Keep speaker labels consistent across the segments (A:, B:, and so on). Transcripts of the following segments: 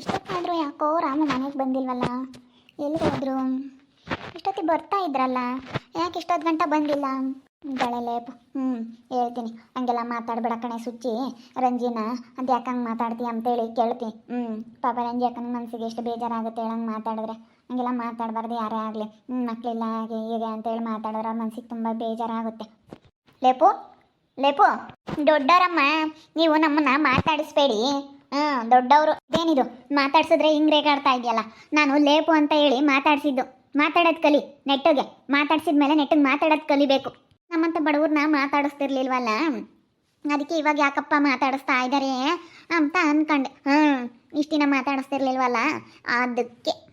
A: ಇಷ್ಟೊತ್ತಾದರೂ ಯಾಕೋ ರಾಮ ಮನೆಗೆ ಬಂದಿಲ್ವಲ್ಲ? ಎಲ್ಲಿ ಹೋದ್ರು? ಇಷ್ಟೊತ್ತಿಗೆ ಬರ್ತಾ ಇದ್ರಲ್ಲ, ಯಾಕೆ ಇಷ್ಟೊತ್ತು ಗಂಟ ಬಂದಿಲ್ಲ? ಲೇಪು ಹ್ಞೂ ಹೇಳ್ತೀನಿ. ಹಂಗೆಲ್ಲ ಮಾತಾಡ್ಬೇಡ ಕಣೆ ಸುಚ್ಚಿ. ರಂಜಿನ, ಅದು ಯಾಕೆ ಹಂಗೆ ಮಾತಾಡ್ತೀಯ ಅಂತೇಳಿ ಕೇಳ್ತೀನಿ ಹ್ಞೂ ಪಾಪ ರಂಜಿ ಯಾಕಂಗೆ ಮನಸ್ಸಿಗೆ ಎಷ್ಟು ಬೇಜಾರಾಗುತ್ತೆ ಹೇಳಂಗೆ ಮಾತಾಡಿದ್ರೆ. ಹಂಗೆಲ್ಲ ಮಾತಾಡಬಾರ್ದು, ಯಾರೇ ಆಗಲಿ. ಹ್ಞೂ ಮಕ್ಕಳಿಲ್ಲ ಹಾಗೆ ಹೀಗೆ ಅಂತೇಳಿ ಮಾತಾಡಿದ್ರೆ ಅವ್ರ ಮನಸ್ಸಿಗೆ ತುಂಬ ಬೇಜಾರಾಗುತ್ತೆ. ಲೇಪು ಲೇಪು, ದೊಡ್ಡರಮ್ಮ, ನೀವು ನಮ್ಮನ್ನ ಮಾತಾಡಿಸ್ಬೇಡಿ. ಹಾಂ ದೊಡ್ಡವರು. ಏನಿದು ಮಾತಾಡ್ಸಿದ್ರೆ ಹಿಂಗ್ ರೇಗಾಡ್ತಾ ಇದೆಯಲ್ಲ? ನಾನು ಲೇಪು ಅಂತ ಹೇಳಿ ಮಾತಾಡ್ಸಿದ್ದು. ಮಾತಾಡೋದು ಕಲಿ, ನೆಟ್ಟಿಗೆ. ಮಾತಾಡ್ಸಿದ್ಮೇಲೆ ನೆಟ್ಟಿಗೆ ಮಾತಾಡೋದು ಕಲಿಬೇಕು ನಮ್ಮಂತ ಬಡವ್ರನ್ನ ಮಾತಾಡಿಸ್ತಿರ್ಲಿಲ್ವಲ್ಲ? ಅದಕ್ಕೆ ಇವಾಗ ಯಾಕಪ್ಪ ಮಾತಾಡಿಸ್ತಾ ಇದ್ದಾರೆ ಅಂತ ಅನ್ಕೊಂಡೆ. ಹ್ಞೂ ಇಷ್ಟಿನ ಮಾತಾಡಿಸ್ತಿರ್ಲಿಲ್ವಲ್ಲ? ಅದಕ್ಕೆ.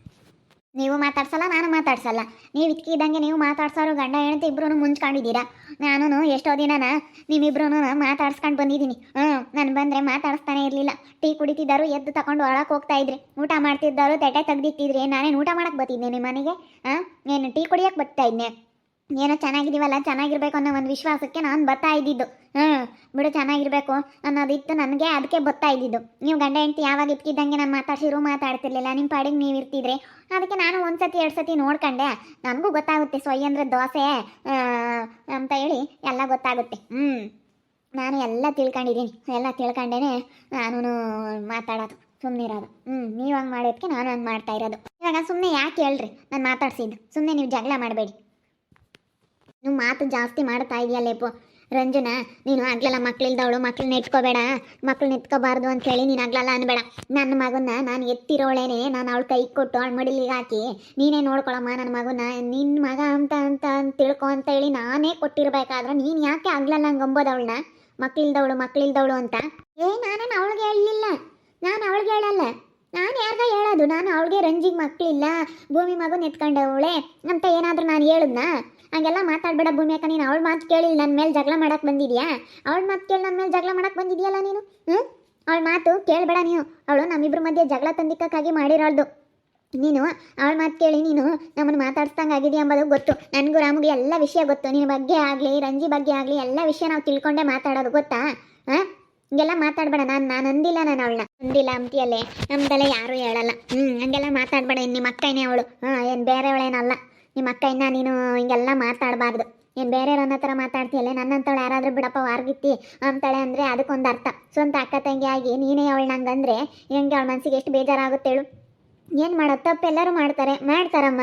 A: ನೀವು ಮಾತಾಡ್ಸಲ್ಲ, ನಾನು ಮಾತಾಡ್ಸಲ್ಲ. ನೀವು ಇದ್ಕಿದ್ದಂಗೆ ನೀವು ಮಾತಾಡ್ಸೋರು ಗಂಡ, ಹೆಂಡತಿ ಇಬ್ರು ಮುಂಚ್ಕೊಂಡಿದ್ದೀರಾ? ನಾನು ಎಷ್ಟೋ ದಿನನ ನೀವಿಬ್ರು ಮಾತಾಡ್ಸ್ಕೊಂಡು ಬಂದಿದ್ದೀನಿ. ಹ್ಞೂ. ನಾನು ಬಂದರೆ ಮಾತಾಡಿಸ್ತಾನೆ ಇರಲಿಲ್ಲ. ಟೀ ಕುಡಿತಿದ್ದಾರು, ಎದ್ದು ತಗೊಂಡು ಒಳಕ್ಕೆ ಹೋಗ್ತಾ ಇದ್ರಿ. ಊಟ ಮಾಡ್ತಿದ್ದಾರು ತೆಟೆ ತೆಗ್ದಿಟ್ಟಿದ್ರಿ. ನಾನೇನು ಊಟ ಮಾಡಕ್ಕೆ ಬರ್ತಿದ್ದೆ ನಿಮ್ಮ ಮನೆಗೆ? ಹಾಂ ಏನು ಟೀ ಕುಡಿಯಕ್ಕೆ ಬರ್ತಾ ಇದ್ದೆ ಏನೋ ಚೆನ್ನಾಗಿದ್ದೀವಲ್ಲ, ಚೆನ್ನಾಗಿರ್ಬೇಕು ಅನ್ನೋ ಒಂದು ವಿಶ್ವಾಸಕ್ಕೆ ನಾನು ಬರ್ತಾ ಇದ್ದಿದ್ದು. ಹ್ಞೂ ಬಿಡು ಚೆನ್ನಾಗಿರ್ಬೇಕು ಅನ್ನೋದಿತ್ತು ನನಗೆ, ಅದಕ್ಕೆ ಬರ್ತಾ ಇದ್ದಿದ್ದು. ನೀವು ಗಂಡ ಹೆಂಡತಿ ಯಾವಾಗ ಇದ್ಕಿದ್ದಂಗೆ ನಾನು ಮಾತಾಡ್ಸಿರು ಮಾತಾಡ್ತಿರ್ಲಿಲ್ಲ. ನಿಮ್ಮ ಪಾಡಿಗೆ ನೀವು ಇರ್ತಿದ್ರಿ. ಅದಕ್ಕೆ ನಾನು ಒಂದು ಸತಿ ಎರಡು ಸತಿ ನೋಡ್ಕೊಂಡೆ. ನನಗೂ ಗೊತ್ತಾಗುತ್ತೆ ಸೊಯ್ ಅಂದರೆ ದೋಸೆ ಅಂತ ಹೇಳಿ ಎಲ್ಲ ಗೊತ್ತಾಗುತ್ತೆ. ಹ್ಞೂ ನಾನು ಎಲ್ಲ ತಿಳ್ಕೊಂಡಿದ್ದೀನಿ. ಎಲ್ಲ ತಿಳ್ಕೊಂಡೇನೆ ನಾನು ಮಾತಾಡೋದು ಸುಮ್ಮನೆ ಇರೋದು. ಹ್ಞೂ ನೀವು ಹಂಗೆ ಮಾಡೋದಕ್ಕೆ ನಾನು ಹಂಗೆ ಮಾಡ್ತಾ ಇರೋದು. ಇವಾಗ ಸುಮ್ಮನೆ ಯಾಕೆ ಹೇಳ್ರಿ? ನಾನು ಮಾತಾಡ್ಸಿದ್ದು. ಸುಮ್ಮನೆ ನೀವು ಜಗಳ ಮಾಡಬೇಡಿ. ನೀವು ಮಾತು ಜಾಸ್ತಿ ಮಾಡ್ತಾ ಇದೆಯಲ್ಲೇಪು ರಂಜನ, ನೀನು ಆಗ್ಲಲ್ಲ ಮಕ್ಳಿಲ್ದವಳು ಮಕ್ಳನ್ನ ಎತ್ಕೋಬೇಡ ಮಕ್ಳನ್ನ ಎತ್ಕೋಬಾರ್ದು ಅಂತೇಳಿ ನೀನು ಆಗ್ಲಲ್ಲ ಅನ್ಬೇಡ. ನನ್ನ ಮಗನ್ನ ನಾನು ಎತ್ತಿರೋಳೇನೆ, ನಾನು ಅವಳು ಕೈ ಕೊಟ್ಟು ಅವಳ ಮಡಿಲಿಗೆ ಹಾಕಿ ನೀನೇ ನೋಡ್ಕೊಳಮ್ಮ ನನ್ನ ಮಗನ ನಿನ್ನ ಮಗ ಅಂತ ಅಂತ ಅಂತ ಹೇಳಿ ನಾನೇ ಕೊಟ್ಟಿರ್ಬೇಕಾದ್ರೆ ನೀನು ಯಾಕೆ ಆಗ್ಲಲ್ಲ ಹಂಗೆ ಅಂಬೋದವಳನ್ನ ಮಕ್ಳಿಲ್ದವಳು ಮಕ್ಳಿಲ್ದವಳು ಅಂತ. ಏ, ನಾನೇನು ಅವಳಿಗೆ ಹೇಳಲಿಲ್ಲ. ನಾನು ಅವಳಿಗೆ ಹೇಳಲ್ಲ. ನಾನು ಯಾರ್ಗ ಹೇಳೋದು? ನಾನು ಅವಳಿಗೆ ರಂಜಿಗೆ ಮಕ್ಕಳಿಲ್ಲ ಭೂಮಿ ಮಗು ನೆತ್ಕೊಂಡವಳೆ. ಅಂತ ಏನಾದರೂ ನಾನು ಹೇಳಿದ್ನಾ? ಹಂಗೆಲ್ಲ ಮಾತಾಡ್ಬೇಡ ಭೂಮಿ ಅಕ್ಕ, ನೀನು ಅವಳ ಮಾತು ಕೇಳಿ ನನ್ನ ಮೇಲೆ ಜಗಳ ಮಾಡಕ್ಕೆ ಬಂದಿದ್ಯಾ? ಅವಳ ಮಾತು ಕೇಳಿ ನನ್ನ ಮೇಲೆ ಜಗಳ ಮಾಡಕ್ಕೆ ಬಂದಿದ್ಯಲ್ಲ ನೀನು? ಹ್ಞೂ ಅವಳ ಮಾತು ಕೇಳಬೇಡ ನೀನು. ಅವಳು ನಮ್ಮಿಬ್ಬರ ಮಧ್ಯೆ ಜಗಳ ತಂದಿಕ್ಕಾಗಿ ಮಾಡಿರೋಳ್ದು. ನೀನು, ಅವಳ ಮಾತು ಕೇಳಿ ನೀನು ನಮ್ಮನ್ನು ಮಾತಾಡ್ಸ್ದಂಗೆ ಆಗಿದೆ ಎಂಬುದು ಗೊತ್ತು. ನನಗೂ ರಾಮುಗೆ ಎಲ್ಲ ವಿಷಯ ಗೊತ್ತು. ನಿನ್ನ ಬಗ್ಗೆ ಆಗಲಿ, ರಂಜಿ ಬಗ್ಗೆ ಆಗಲಿ, ಎಲ್ಲ ವಿಷಯ ನಾವು ತಿಳ್ಕೊಂಡೇ ಮಾತಾಡೋದು, ಗೊತ್ತಾ? ಹಾಂ? ಹಂಗೆಲ್ಲ ಮಾತಾಡ್ಬೇಡ. ನಾನು ನಾನು ಅಂದಿಲ್ಲ ನಾನು ಅವಳನ್ನ ಅಂದಿಲ್ಲ ಅಂತಿಯಲ್ಲಿ ನಮ್ದೆಲ್ಲ ಯಾರೂ ಹೇಳಲ್ಲ. ಹ್ಞೂ ಹಂಗೆಲ್ಲ ಮಾತಾಡ್ಬೇಡ ಇನ್ನು ನಿಮ್ಮ ಅಕ್ಕನೇ ಅವಳು. ಹಾಂ, ಏನು ಬೇರೆಯವಳೇನಲ್ಲ. ನಿಮ್ಮ ಅಕ್ಕ ಇನ್ನ ನೀನು ಹಿಂಗೆಲ್ಲ ಮಾತಾಡಬಾರ್ದು. ಏನು ಬೇರೆಯವ್ರನ್ನ ಥರ ಮಾತಾಡ್ತೀಯಲ್ಲ? ನನ್ನಂತವಳು ಯಾರಾದರೂ ಬಿಡಪ್ಪ, ವಾರ್ಗಿತ್ತಿ ಅಂತಾಳೆ ಅಂದರೆ ಅದಕ್ಕೊಂದು ಅರ್ಥ ಸ್ವಂತ ಅಕ್ಕ ತಂಗಿ ಆಗಿ ನೀನೇ ಅವಳು ನಂಗಂದ್ರೆ ಹೆಂಗೆ ಅವಳ ಮನಸ್ಸಿಗೆ ಎಷ್ಟು ಬೇಜಾರಾಗುತ್ತೆ ಹೇಳು. ಏನು ತಪ್ಪು ಎಲ್ಲರೂ ಮಾಡ್ತಾರೆ, ಮಾಡ್ತಾರಮ್ಮ.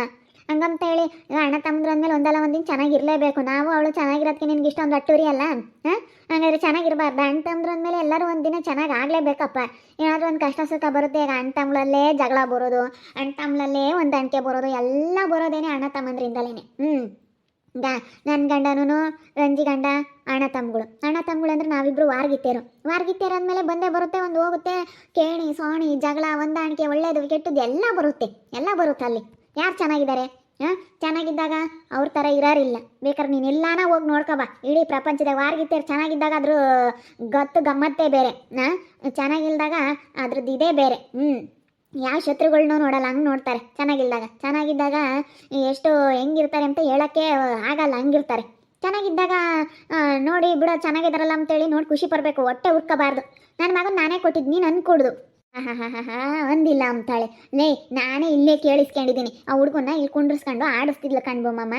A: ಹಂಗಂತ ಹೇಳಿ ಅಣ್ಣ ತಮ್ಮದ್ರ ಅಂದಮೇಲೆ ಒಂದಲ್ಲ ಒಂದಿನ ಚೆನ್ನಾಗಿರಲೇಬೇಕು. ನಾವು ಅವಳು ಚೆನ್ನಾಗಿರೋದಕ್ಕೆ ನಿನ್ಗೆ ಇಷ್ಟೊಂದು ಅಟ್ಟೂರಿ ಅಲ್ಲ? ಹಾಂ? ಹಂಗಾದ್ರೆ ಚೆನ್ನಾಗಿರಬಾರ್ದು. ಅಣ್ಣ ತಮ್ಮದ್ರ ಅಂದಮೇಲೆ ಎಲ್ಲರೂ ಒಂದಿನ ಚೆನ್ನಾಗಿ ಆಗಲೇಬೇಕಪ್ಪ. ಏನಾದರೂ ಒಂದು ಕಷ್ಟ ಸುಖ ಬರುತ್ತೆ, ಈಗ ಅಣ್ಣ ತಮ್ಮಳಲ್ಲೇ ಜಗಳ ಬರೋದು, ಅಣ್ಣ ತಮ್ಮಳಲ್ಲೇ ಹೊಂದಾಣಿಕೆ ಬರೋದು, ಎಲ್ಲ ಬರೋದೇನೆ ಅಣ್ಣ ತಮ್ಮಂದ್ರಿಂದಲೇ ಹ್ಞೂ ನನ್ನ ಗಂಡನೂ ರಂಜಿ ಗಂಡ, ಅಣ್ಣ ತಮ್ಗಳು ಅಣ್ಣ ತಮ್ಗಳು ಅಂದ್ರೆ ನಾವಿಬ್ರು ವಾರ್ಗಿತ್ತೇರು ವಾರ್ಗಿತ್ತೇರು ಅಂದಮೇಲೆ ಬಂದೇ ಬರುತ್ತೆ, ಒಂದು ಹೋಗುತ್ತೆ, ಕೇಣಿ, ಸೋಣಿ, ಜಗಳ, ಹೊಂದಾಣಿಕೆ, ಒಳ್ಳೇದು, ಕೆಟ್ಟದ್ದು ಎಲ್ಲ ಬರುತ್ತೆ ಎಲ್ಲ ಬರುತ್ತೆ ಅಲ್ಲಿ. ಯಾರು ಚೆನ್ನಾಗಿದ್ದಾರೆ? ಹಾಂ? ಚೆನ್ನಾಗಿದ್ದಾಗ ಅವ್ರ ಥರ ಇರೋರಿಲ್ಲ. ಬೇಕಾದ್ರೆ ನೀನು ಎಲ್ಲಾನ ಹೋಗಿ ನೋಡ್ಕೊಬಾ ಇಡೀ ಪ್ರಪಂಚದಾಗ ವಾರ್ಗಿತ್ತೇರು ಚೆನ್ನಾಗಿದ್ದಾಗ ಅದ್ರ ಗತ್ತು ಗಮ್ಮತ್ತೇ ಬೇರೆ. ಹಾಂ? ಚೆನ್ನಾಗಿಲ್ದಾಗ ಅದ್ರದ್ದು ಇದೇ ಬೇರೆ. ಹ್ಞೂ ಯಾವ ಶತ್ರುಗಳನ್ನೂ ನೋಡಲ್ಲ, ಹಂಗೆ ನೋಡ್ತಾರೆ. ಚೆನ್ನಾಗಿಲ್ದಾಗ ಚೆನ್ನಾಗಿದ್ದಾಗ ಎಷ್ಟು ಹೆಂಗಿರ್ತಾರೆ ಅಂತ ಹೇಳೋಕ್ಕೆ ಆಗಲ್ಲ, ಹಂಗಿರ್ತಾರೆ. ಚೆನ್ನಾಗಿದ್ದಾಗ ನೋಡಿ ಬಿಡ ಚೆನ್ನಾಗಿದ್ದಾರಲ್ಲ ಅಂತೇಳಿ ನೋಡಿ ಖುಷಿ ಪಡಬೇಕು, ಹೊಟ್ಟೆ ಹುಡ್ಕಬಾರ್ದು ನನ್ನ ಮಗನ ನಾನೇ ಕೊಟ್ಟಿದ್ದು ನೀನು ಅನ್ಕೊಡ್ದು ಹಾಂ ಅಂದಿಲ್ಲ ಅಂತಾಳೆ. ಲೇ, ನಾನೇ ಇಲ್ಲೇ ಕೇಳಿಸ್ಕೊಂಡಿದ್ದೀನಿ ಆ ಹುಡ್ಗನ್ನ ಇಲ್ಲಿ ಕುಂಡ್ರಿಸ್ಕೊಂಡು ಆಡಿಸ್ತಿದ್ಲು ಕಣ್ಬೊಮ್ಮಮ್ಮ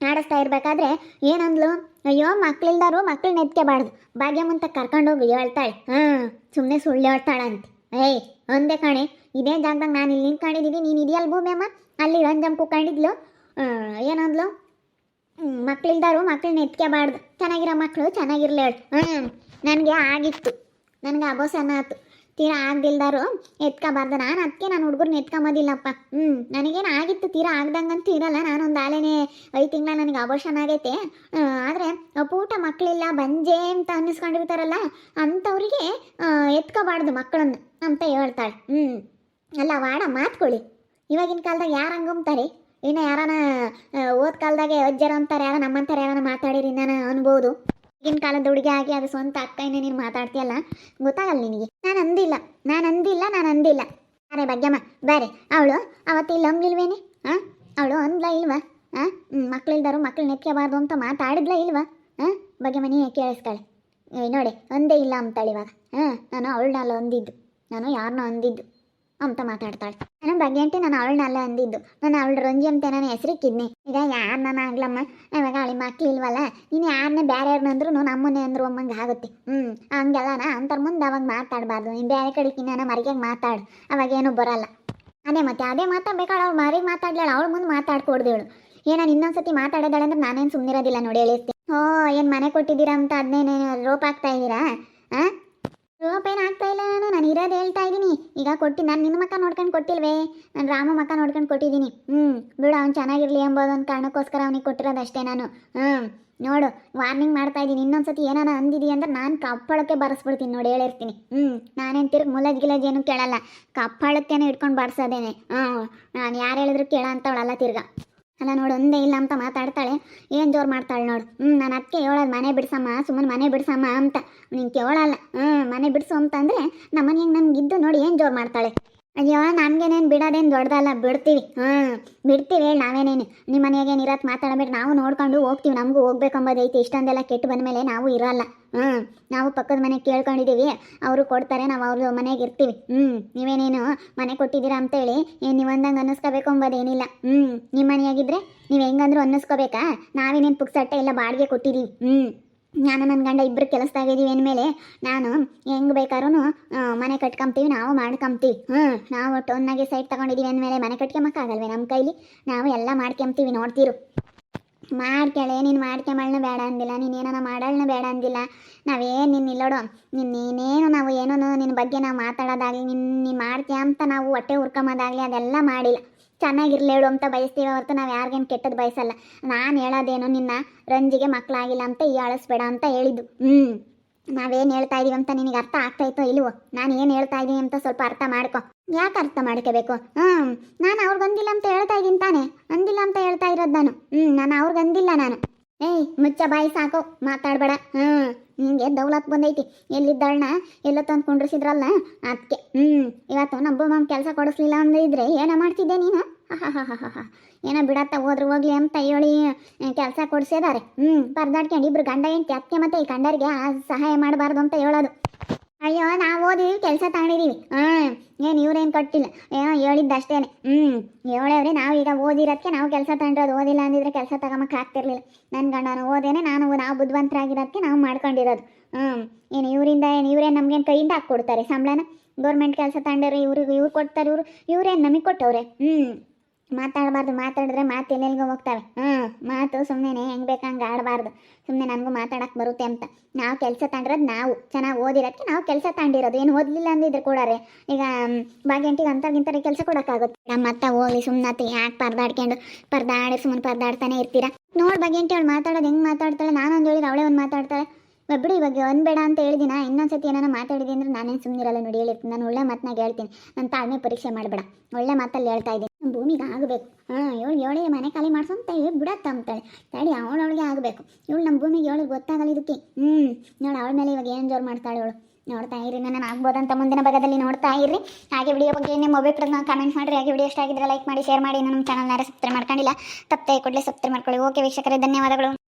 A: ಆಡಿಸ್ತಾ ಇರ್ಬೇಕಾದ್ರೆ ಏನಂದ್ಲು? ಅಯ್ಯೋ, ಮಕ್ಳಿಲ್ದಾರು ಮಕ್ಳನ್ನ ಎತ್ಕೋಬಾರ್ದು. ಭಾಗ್ಯಮಂತ ಕರ್ಕೊಂಡೋಗಿ ಹೇಳ್ತಾಳೆ. ಹಾಂ ಸುಮ್ಮನೆ ಸುಳ್ಳು ಹೇಳ್ತಾಳಂತೆ. ಏಯ್ ಒಂದೇ ಕಣೆ ಇದೇ ಜಾಗದಾಗ ನಾನು ಇಲ್ಲಿ ನಿಂತ್ಕೊಂಡಿದ್ದೀನಿ ನೀನು ಇದೆಯಲ್ಲ ಭೂಮಿ ಅಮ್ಮ? ಅಲ್ಲಿ ರಂಜಮ್ ಆ, ಏನಂದ್ಲು? ಮಕ್ಳಿಲ್ದಾರು ಮಕ್ಳನ್ನ ಎತ್ಕೋಬಾರ್ದು ಚೆನ್ನಾಗಿರೋ ಮಕ್ಕಳು ಚೆನ್ನಾಗಿರ್ಲಿ ಹೇಳಿ. ಹ್ಞೂ ನನಗೆ ಆಗಿತ್ತು. ನನಗೆ ಅಬೋಸನ ಆಯ್ತು ತೀರಾ ಆಗ್ದಿಲ್ದಾರು? ಎತ್ಕೋಬಾರ್ದು. ನಾನು ಅದಕ್ಕೆ ನಾನು ಹುಡುಗರ್ನ ಎತ್ಕೊಂಬೋದಿಲ್ಲಪ್ಪ ಹ್ಞೂ ನನಗೇನು ಆಗಿತ್ತು, ತೀರಾ ಆಗ್ದಂಗಂತೂ ಇರಲ್ಲ. ನಾನೊಂದು ಆಲೇನೆ ಐದು ತಿಂಗಳ ನನಗೆ ಅಬೋಷನ್ ಆಗೈತೆ. ಆದರೆ ಪೂಟ ಮಕ್ಕಳಿಲ್ಲ ಬಂಜೆ ಅಂತ ಅನ್ನಿಸ್ಕೊಂಡಿರ್ತಾರಲ್ಲ ಅಂಥವ್ರಿಗೆ ಎತ್ಕೋಬಾರ್ದು ಮಕ್ಕಳನ್ನು ಅಂತ ಹೇಳ್ತಾಳೆ. ಹ್ಞೂ ಅಲ್ಲ, ವಾಡ, ಮಾತ್ಕೊಳ್ಳಿ. ಇವಾಗಿನ ಕಾಲದಾಗ ಯಾರು ಹಂಗುಂಬ್ತಾರೆ ಇನ್ನು ಯಾರನ ಓದ್ ಕಾಲದಾಗೆ ಅಜ್ಜರ ಅಂತಾರೆ, ಯಾರ ನಮ್ಮಂತಾರೆ ಯಾರಾನ ಮಾತಾಡಿರಿ ನಾನು ಅನ್ಬೋದು. ಈಗಿನ ಕಾಲದ ಹುಡುಗಿ ಆಗಿ ಅದು ಸ್ವಂತ ಅಕ್ಕ ನೀನು ಮಾತಾಡ್ತೀಯಲ್ಲ? ಗೊತ್ತಾಗಲ್ಲ ನಿನಗೆ. ನಾನು ಅಂದಿಲ್ಲ. ನಾನು ಅಂದಿಲ್ಲ ನಾನು ಅಂದಿಲ್ಲ. ಅರೆ ಭಾಗ್ಯಮ್ಮ, ಬೇರೆ. ಅವಳು ಅವತ್ತು ಇಲ್ಲಿ ಅಂಬ್ಲಿಲ್ವೇನೆ? ಹಾಂ ಅವಳು ಅಂದ್ಲ ಇಲ್ವಾ? ಹಾಂ ಮಕ್ಳಿಲ್ದಾರು ಮಕ್ಳು ನೆಕ್ಕಬಾರ್ದು ಅಂತ ಮಾತಾಡಿದ್ಲ ಇಲ್ವಾ? ಹಾಂ ಭಾಗ್ಯಮ್ಮ ನೀ ಕೇಳಿಸ್ತಾಳೆ ನೋಡಿ, ಒಂದೇ ಇಲ್ಲ ಅಂತಾಳೆ ಇವಾಗ. ಹಾಂ ನಾನು ಅವಳನ್ನಲ್ಲ ಅಂದಿದ್ದು. ನಾನು ಯಾರನ್ನೋ ಅಂದಿದ್ದು. ಅಂತ ಮಾತಾಡ್ತಾಳೆ. ನನ್ನ ಬಗ್ಗೆಂಟಿ ನಾನು ಅವಳನ್ನ ಅಲ್ಲ ಅಂದಿದ್ದು. ನಾನು ಅವಳ ರಂಜಿ ಅಂತ ನಾನು ಹೆಸರಿಕ್ಕಿದ್ನಿ ಈಗ ಯಾರು ನಾನು ಆಗ್ಲಮ್ಮ? ಇವಾಗ ಅವಳಿ ಮಕ್ಳು ಇಲ್ವಲ್ಲ? ನೀನು ಯಾರನ್ನ ಬೇರೆ ಯಾರನ್ನಂದ್ರು ನಮ್ಮನ್ನೇ ಅಂದ್ರು ಅಮ್ಮಂಗೆ ಆಗುತ್ತೆ. ಹ್ಞೂ ಹಂಗೆಲ್ಲನ? ಅಂತರ ಮುಂದೆ ಅವಾಗ ಮಾತಾಡಬಾರ್ದು. ನೀನು ಬೇರೆ ಕಡೆಗೆ ನಾನು ಮರಿಗೆ ಮಾತಾಡು. ಅವಾಗೇನು ಬರಲ್ಲ. ಅದೇ ಮತ್ತೆ, ಅದೇ ಮಾತಾಡ್ಬೇಕಾಳು ಅವ್ಳು ಮರಿಗೆ ಮಾತಾಡ್ಲಾಳ ಅವಳು ಮುಂದೆ ಮಾತಾಡ್ಕೊಡ್ದೇಳು ಏನೋ ಇನ್ನೊಂದ್ಸತಿ ಮಾತಾಡೋದಾಳೆ ಅಂದ್ರೆ ನಾನೇನು ಸುಮ್ಮನಿರೋದಿಲ್ಲ ನೋಡಿ ಹೇಳಿರ್ತೀನಿ ಓ, ಏನು ಮನೆ ಕೊಟ್ಟಿದ್ದೀರಾ ಅಂತ ಅದನ್ನೇ ರೋಪ್ ಆಗ್ತಾ ಇದ್ದೀರಾ? ಹಾಂ ರೋಪ್ ಏನು ಆಗ್ತಾ ಇಲ್ಲ ನಾನು. ನಾನು ಇರೋದು ಹೇಳ್ತಾ ಇದ್ದೀನಿ ಈಗ ಕೊಟ್ಟು ನಾನು ನಿನ್ನ ಮಕ್ಕ ನೋಡ್ಕೊಂಡು ಕೊಟ್ಟಿಲ್ವೇ? ನಾನು ರಾಮ ಮಕ್ಕ ನೋಡ್ಕೊಂಡು ಕೊಟ್ಟಿದ್ದೀನಿ ಹ್ಞೂ ಬಿಡು, ಅವ್ನು ಚೆನ್ನಾಗಿರಲಿ ಎಂಬುದು ಒಂದು ಕಾರಣಕ್ಕೋಸ್ಕರ ಅವನಿಗೆ ಕೊಟ್ಟಿರೋದಷ್ಟೇ ನಾನು. ಹ್ಞೂ ನೋಡು ವಾರ್ನಿಂಗ್ ಮಾಡ್ತಾ ಇದ್ದೀನಿ ಇನ್ನೊಂದ್ಸತಿ ಏನಾನ ಅಂದಿದಿ ಅಂದ್ರೆ ನಾನು ಕಪ್ಪಳಕ್ಕೆ ಬರೆಸ್ಬಿಡ್ತೀನಿ ನೋಡಿ, ಹೇಳಿರ್ತೀನಿ. ಹ್ಞೂ ನಾನೇನು ತಿರ್ಗಿ ಮುಲಜ್ ಗಿಲಜ್ ಏನು ಕೇಳಲ್ಲ. ಕಪ್ಪಳಕ್ಕೇನೆ ಇಟ್ಕೊಂಡು ಬಾರಿಸೋದೇನೆ. ಹ್ಞೂ ನಾನು ಯಾರು ಹೇಳಿದ್ರು ಕೇಳ ಅಂತವಳಲ್ಲ ತಿರ್ಗಾ. ಅಲ್ಲ ನೋಡು, ಒಂದೇ ಇಲ್ಲ ಅಂತ ಮಾತಾಡ್ತಾಳೆ. ಏನು ಜೋರು ಮಾಡ್ತಾಳೆ ನೋಡು. ಹ್ಞೂ ನಾನು ಅದಕ್ಕೆ ಹೇಳೋದು ಮನೆ ಬಿಡ್ಸಮ್ಮ, ಸುಮ್ಮನೆ ಮನೆ ಬಿಡ್ಸಮ್ಮ ಅಂತ. ನೀನು ಕೇಳಲ್ಲ. ಹ್ಮ್, ಮನೆ ಬಿಡಿಸು ಅಂತಂದ್ರೆ ನಮ್ಮ ಮನೆಗೆ ನನ್ಗೆ ಇದ್ದು ನೋಡಿ ಏನ್ ಜೋರು ಮಾಡ್ತಾಳೆ. ಅಯ್ಯೋ ನಮ್ಗೇನೇನು ಬಿಡೋದೇನು ದೊಡ್ಡದಲ್ಲ, ಬಿಡ್ತೀವಿ. ಹ್ಞೂ ಬಿಡ್ತೀವಿ ಹೇಳಿ ನಾವೇನೇನು? ನಿಮ್ಮ ಮನೆಗೆ ಇರತ್ತೆ ಮಾತಾಡಬೇಡಿ, ನಾವು ನೋಡ್ಕೊಂಡು ಹೋಗ್ತೀವಿ, ನಮಗೂ ಹೋಗ್ಬೇಕಂಬೋದೈತಿ ಇಷ್ಟೊಂದೆಲ್ಲ ಕೆಟ್ಟು ಬಂದಮೇಲೆ ನಾವು ಇರಲ್ಲ. ಹ್ಞೂ ನಾವು ಪಕ್ಕದ ಮನೆಗೆ ಕೇಳ್ಕೊಂಡಿದ್ದೀವಿ ಅವರು ಕೊಡ್ತಾರೆ, ನಾವು ಅವ್ರ ಮನೆಗೆ ಇರ್ತೀವಿ. ಹ್ಞೂ ನೀವೇನೇನು ಮನೆ ಕೊಟ್ಟಿದ್ದೀರಾ ಅಂತೇಳಿ ಏನು ನೀವು ಅಂದಂಗೆ ಅನ್ನಿಸ್ಕೋಬೇಕು ಅಂಬೋದೇನಿಲ್ಲ ಹ್ಞೂ ನಿಮ್ಮ ಮನೆಯಾಗಿದ್ದರೆ ನೀವು ಹೆಂಗಂದ್ರೂ ಅನ್ನಿಸ್ಕೋಬೇಕಾ? ನಾವೇನೇನು ಪುಕ್ಸಟ್ಟೆ ಎಲ್ಲ ಬಾಡಿಗೆ ಕೊಟ್ಟಿದ್ದೀವಿ ಹ್ಞೂ ನಾನು ನನ್ನ ಗಂಡ ಇಬ್ಬರು ಕೆಲಸದಾಗಿದ್ದೀವಿ ಅಂದಮೇಲೆ ನಾನು ಹೆಂಗೆ ಬೇಕಾದ್ರೂ ಮನೆ ಕಟ್ಕೊಂತೀವಿ ನಾವು ಮಾಡ್ಕೊಂತೀವಿ ಹ್ಞೂ ನಾವು ಟೋನ್ನಾಗೆ ಸೈಟ್ ತಗೊಂಡಿದ್ದೀವಿ ಅಂದಮೇಲೆ ಮನೆ ಕಟ್ಕೊಂಬಕ್ಕಾಗಲ್ವೇ ನಮ್ಮ ಕೈಲಿ? ನಾವು ಎಲ್ಲ ಮಾಡ್ಕೊಂತೀವಿ ನೋಡ್ತೀರು. ಮಾಡ್ಕೇಳೆ ನೀನು ಮಾಡ್ಕೊಂಬಳನ್ನ ಬೇಡ ಅಂದಿಲ್ಲ, ನೀನು ಏನೋ ಮಾಡಾಳನ್ನ ಬೇಡ ಅಂದಿಲ್ಲ. ನಾವೇನು ನಿನ್ನ ಇಲ್ಲೋಡು ನಿನ್ನ ನೀನೇನು ನಾವು ಏನೋ ನಿನ್ನ ಬಗ್ಗೆ ನಾವು ಮಾತಾಡೋದಾಗಲಿ ನಿನ್ನ ನೀನು ಮಾಡ್ತೀಯ ಅಂತ ನಾವು ಹೊಟ್ಟೆ ಹುರ್ಕೊಂಬೋದಾಗಲಿ ಅದೆಲ್ಲ ಮಾಡಿಲ್ಲ. ಚೆನ್ನಾಗಿರ್ಲೇಳು ಅಂತ ಬಯಸ್ತೀವಿ ಹೊರತು ನಾವು ಯಾರಿಗೇನು ಕೆಟ್ಟದ್ದು ಬಯಸಲ್ಲ. ನಾನು ಹೇಳೋದೇನು ನಿನ್ನ ರಂಜಿಗೆ ಮಕ್ಕಳಾಗಿಲ್ಲ ಅಂತ ಈ ಅಳಿಸ್ಬೇಡ ಅಂತ ಹೇಳಿದ್ದು. ಹ್ಞೂ ನಾವೇನು ಹೇಳ್ತಾ ಇದೀವಿ ಅಂತ ನಿನಗೆ ಅರ್ಥ ಆಗ್ತಾಯಿತ್ತೋ ಇಲ್ವೋ? ನಾನು ಏನು ಹೇಳ್ತಾ ಇದ್ದೀನಿ ಅಂತ ಸ್ವಲ್ಪ ಅರ್ಥ ಮಾಡ್ಕೊ. ಯಾಕೆ ಅರ್ಥ ಮಾಡ್ಕೋಬೇಕು? ಹ್ಞೂ ನಾನು ಅವ್ರಿಗೆ ಅಂದಿಲ್ಲ ಅಂತ ಹೇಳ್ತಾ ಇದ್ದೀನಿ ತಾನೆ. ಅಂದಿಲ್ಲ ಅಂತ ಹೇಳ್ತಾ ಇರೋದು ನಾನು. ಹ್ಞೂ ನಾನು ಅವ್ರಿಗೆ ಅಂದಿಲ್ಲ ನಾನು. ಏಯ್, ಮುಚ್ಚ ಬಾಯಿ ಸಾಕು. ಮಾತಾಡಬೇಡ. ಹ್ಞೂ ನಿಂಗೆ ದೌಲತ್ ಬಂದೈತಿ. ಎಲ್ಲಿದ್ದಾಳನ್ನ ಎಲ್ಲ ತಂದು ಕುಂಡ್ರಿಸಿದ್ರಲ್ಲ? ಅದಕ್ಕೆ ಹ್ಞೂ ಇವತ್ತು ನಮ್ಮ ಮಾಮ್ ಕೆಲಸ ಕೊಡಿಸ್ಲಿಲ್ಲ ಅಂದಿದ್ರೆ ಏನೋ ಮಾಡ್ತಿದ್ದೆ ನೀನು? ಹಾಂ ಏನೋ ಬಿಡತ್ತ ಹೋದ್ರೆ ಹೋಗ್ಲಿ ಅಂತ ಹೇಳಿ ಕೆಲಸ ಕೊಡಿಸಿದ್ದಾರೆ ಹ್ಞೂ ಪರದಾಡ್ಕೊಂಡು ಇಬ್ರು ಗಂಡ ಹೆಂಡ್ತಿ ಅತ್ತೆ ಮತ್ತೆ ಈ ಗಂಡರಿಗೆ ಸಹಾಯ ಮಾಡಬಾರ್ದು ಅಂತ ಹೇಳೋದು. ಅಯ್ಯೋ, ನಾವು ಓದಿ ಕೆಲಸ ತಗೊಂಡಿದ್ದೀವಿ ಹಾಂ ಏನು ಇವ್ರೇನು ಕಟ್ಟಿಲ್ಲ. ಏನೋ ಹೇಳಿದ್ದು ಅಷ್ಟೇನೆ ಹ್ಞೂ ಹೇಳೇವ್ರಿ, ನಾವು ಈಗ ಓದಿರೋದಕ್ಕೆ ನಾವು ಕೆಲಸ ತಗೊಂಡಿರೋದು. ಓದಿಲ್ಲ ಅಂದಿದ್ರೆ ಕೆಲಸ ತಗೊಂಬಕ್ಕೆ ಆಗ್ತಿರ್ಲಿಲ್ಲ. ನನ್ನ ಗಂಡನು ಓದೇನೆ, ನಾನು ನಾವು ಬುದ್ಧಿವಂತರಾಗಿರೋದಕ್ಕೆ ನಾವು ಮಾಡ್ಕೊಂಡಿರೋದು. ಹ್ಞೂ ಏನು ಇವರಿಂದ ಏನು, ಇವರೇನು ನಮ್ಗೇನು ಕೈಯಿಂದ ಹಾಕ್ಕೊಡ್ತಾರೆ? ಸಂಬಳನ? ಗೌರ್ಮೆಂಟ್ ಕೆಲಸ ತಗೊಂಡವ್ರೆ, ಇವ್ರಿಗೆ, ಇವ್ರು ಕೊಡ್ತಾರೆ, ಇವರು, ಇವ್ರೇನು ನಮಗೆ ಕೊಟ್ಟವ್ರೆ? ಹ್ಞೂ ಮಾತಾಡಬಾರ್ದು, ಮಾತಾಡಿದ್ರೆ ಮಾತು ಎಲ್ಲೆಲ್ಗೋ ಹೋಗ್ತವೆ. ಹ್ಞೂ ಮಾತು ಸುಮ್ಮನೆ ಹೆಂಗೆ ಬೇಕಂಗೆ ಆಡಬಾರ್ದು. ಸುಮ್ಮನೆ ನನಗೂ ಮಾತಾಡಕ್ಕೆ ಬರುತ್ತೆ ಅಂತ. ನಾವು ಕೆಲಸ ತಗೊಂಡಿರೋದು ನಾವು. ಚೆನ್ನಾಗಿ ಓದಿರೋದಕ್ಕೆ ನಾವು ಕೆಲಸ ತಾಂಡಿರೋದು. ಏನು ಓದಲಿಲ್ಲ ಅಂದಿದ್ರು ಕೊಡಾರೆ ಈಗ ಬಾಗೆಂಟಿಗೆ ಅಂಥವ್ರಿಗಿಂತ ಕೆಲಸ ಕೊಡೋಕ್ಕಾಗುತ್ತೆ. ನಮ್ಮ ಅತ್ತ ಹೋಗ್ಲಿ ಸುಮ್ಮನೆ ಯಾಕೆ ಪರ್ದಾಡ್ಕೊಂಡು, ಪರ್ದಾಡಿ ಸುಮ್ಮನೆ ಪರ್ದಾಡ್ತಾನೆ ಇರ್ತೀರಾ? ನೋಡಿ ಬಾಗೆಂಟಿ ಅವಳು ಮಾತಾಡೋದು ಹೆಂಗೆ ಮಾತಾಡ್ತಾಳೆ, ನಾನೊಂದು ಹೇಳಿದ್ರೆ ಅವಳೇ ಒಂದು ಮಾತಾಡ್ತಾಳೆ. ಬಿಡಿ ಇವಾಗ ಅನ್ಬೇಡ ಅಂತ ಹೇಳಿದಿನ? ಇನ್ನೊಂದ್ಸತಿ ಏನಾನ ಮಾತಾಡಿದೆ ಅಂದ್ರೆ ನಾನೇನು ಸುಮ್ಮನಿರಲ್ಲ ನೋಡಿ, ಹೇಳಿರ್ತೀನಿ. ನಾನು ಒಳ್ಳೆ ಮಾತನಾಗ ಹೇಳ್ತೀನಿ. ನಾನು ತಾಳ್ಮೆ ಪರೀಕ್ಷೆ ಮಾಡಬೇಡ. ಒಳ್ಳೆ ಮಾತಲ್ಲಿ ಹೇಳ್ತಾ ಇದ್ದೀನಿ. ನಮ್ಮ ಆಗಬೇಕು. ಹಾಂ ಇವಳು ಏಳೇ ಮನೆ ಖಾಲಿ ಮಾಡ್ಸೋಂತ ಬಿಡತ್ತ ಅಂತಾಳೆ. ತಡಿ ಅವಳವಳಿಗೆ ಆಗಬೇಕು. ಇವಳು ನಮ್ಮ ಭೂಮಿಗೆ ಏಳು ಗೊತ್ತಾಗಲ್ಲ ಇದಕ್ಕೆ. ಹ್ಞೂ ನೋಡಿ, ಅವಳ ಮೇಲೆ ಇವಾಗ ಏನು ಜೋರು ಮಾಡ್ತಾಳೆ ಇವಳು ನೋಡ್ತಾ ಇರಿ ನಾನು ಆಗ್ಬೋದಂತ ಮುಂದಿನ ಭಾಗದಲ್ಲಿ ನೋಡ್ತಾ ಇರಿ. ಹಾಗೆ ವಿಡಿಯೋ ಬಗ್ಗೆ ನಿಮ್ಮ ಮೊಬೈಲ್ ಕಮೆಂಟ್ ಮಾಡಿರಿ. ಹಾಗೆ ವಿಡಿಯೋ ಇಷ್ಟ ಆಗಿದ್ರೆ ಲೈಕ್ ಮಾಡಿ ಶೇರ್ ಮಾಡಿ. ನಮ್ಮ ಚಾನಲ್ನಾರ ಸಬ್ಸ್ಕ್ರೈಬ್ ಮಾಡ್ಕೊಂಡಿಲ್ಲ, ತಪ್ಪದೆ ಕೂಡಲೇ ಸಬ್ಸ್ಕ್ರೈಬ್ ಮಾಡ್ಕೊಳ್ಳಿ. ಓಕೆ ವೀಕ್ಷಕರೇ, ಧನ್ಯವಾದಗಳು.